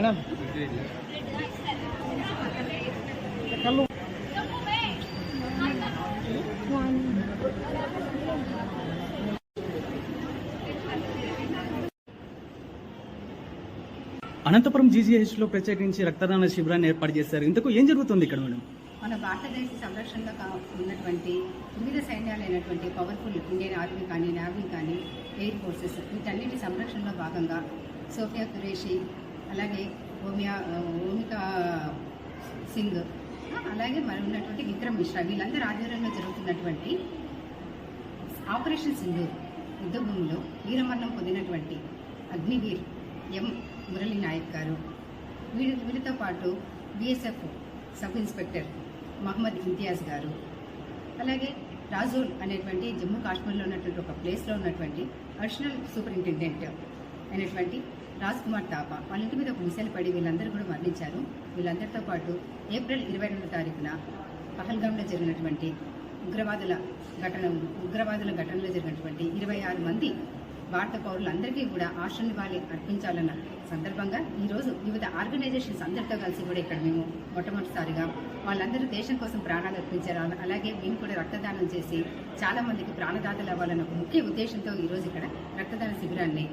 Madam. కళ్ళు. అనంతపురం జీజీహెచ్లో ప్రత్యేకించి రక్తదాన శిబిరాన్ని ఏర్పాటు చేశారు. ఇంతకు ఏం జరుగుతుంది ఇక్కడ మేడం? మన భారతదేశ సంరక్షణలో కా- ఉన్నటువంటి వివిధ సైన్యాలైనటువంటి పవర్ఫుల్ ఇండియన్ ఆర్మీ కానీ నేవీ కానీ ఎయిర్ ఫోర్సెస్ వీటన్నిటి సంరక్షణలో భాగంగా సోఫియా ఖురేషి అలాగే ఓమియా ఓమికా సింగ్ అలాగే మరి ఉన్నటువంటి విక్రమ్ మిశ్రా. వీళ్ళందరూ ఆధ్వర్యంలో జరుగుతున్నటువంటి ఆపరేషన్ సింధూర్ యుద్ధభూమిలో వీరమరణం పొందినటువంటి అగ్నివీర్ ఎం. మురళీ నాయక్ గారు. వీరి వీరితో పాటు BSF sub inspector Mohammed Imtiaz గారు. అలాగే రాజోల్ అనేటువంటి జమ్మూ కాశ్మీర్లో ఉన్నటువంటి ఒక ప్లేస్లో ఉన్నటువంటి అడిషనల్ సూపరింటెండెంట్ అయినటువంటి రాజ్ కుమార్ తాపా వాళ్ళ ఇంటి మీద ఒక మిసైల్ పడి వీళ్ళందరూ కూడా మరణించారు. వీళ్ళందరితో పాటు ఏప్రిల్ ఇరవై రెండో తారీఖున పహల్గామ్లో జరిగినటువంటి ఉగ్రవాదుల ఘటన ఉగ్రవాదుల ఘటనలో జరిగినటువంటి ఇరవై ఆరు మంది భారత పౌరులందరికీ కూడా ఆశ్రనివాళి అర్పించాలన్న సందర్భంగా ఈరోజు వివిధ ఆర్గనైజేషన్స్ అందరితో కలిసి కూడా ఇక్కడ మేము మొట్టమొదటిసారిగా వాళ్ళందరూ దేశం కోసం ప్రాణాలు అర్పించారు. అలాగే మేము కూడా రక్తదానం చేసి చాలామందికి ప్రాణదాతలు అవ్వాలన్న ఒక ముఖ్య ఉద్దేశంతో ఈరోజు ఇక్కడ రక్తదాన శిబిరాన్ని